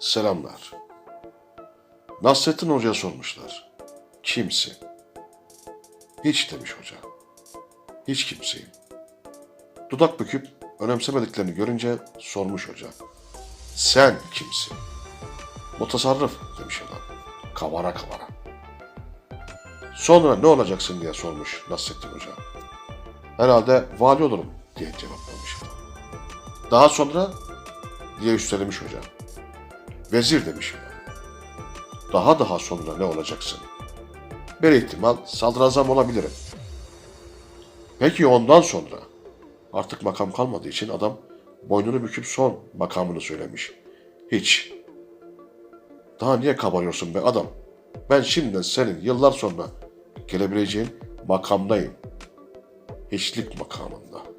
Selamlar. Nasrettin Hoca'ya sormuşlar. Kimsin? Hiç demiş hoca. Hiç kimseyim. Dudak büküp önemsemediklerini görünce sormuş hoca. Sen kimsin? Mutasarrıf demiş adam. Kavara kavara. Sonra ne olacaksın diye sormuş Nasrettin Hoca. Herhalde vali olurum diye cevaplamış adam. Daha sonra diye üstelemiş hoca. Vezir demiş adam. Daha daha sonra ne olacaksın? Bir ihtimal sadrazam olabilirim. Peki ondan sonra? Artık makam kalmadığı için adam boynunu büküp son makamını söylemiş. Hiç. Daha niye kabarıyorsun be adam? Ben şimdiden senin yıllar sonra gelebileceğin makamdayım. Hiçlik makamında.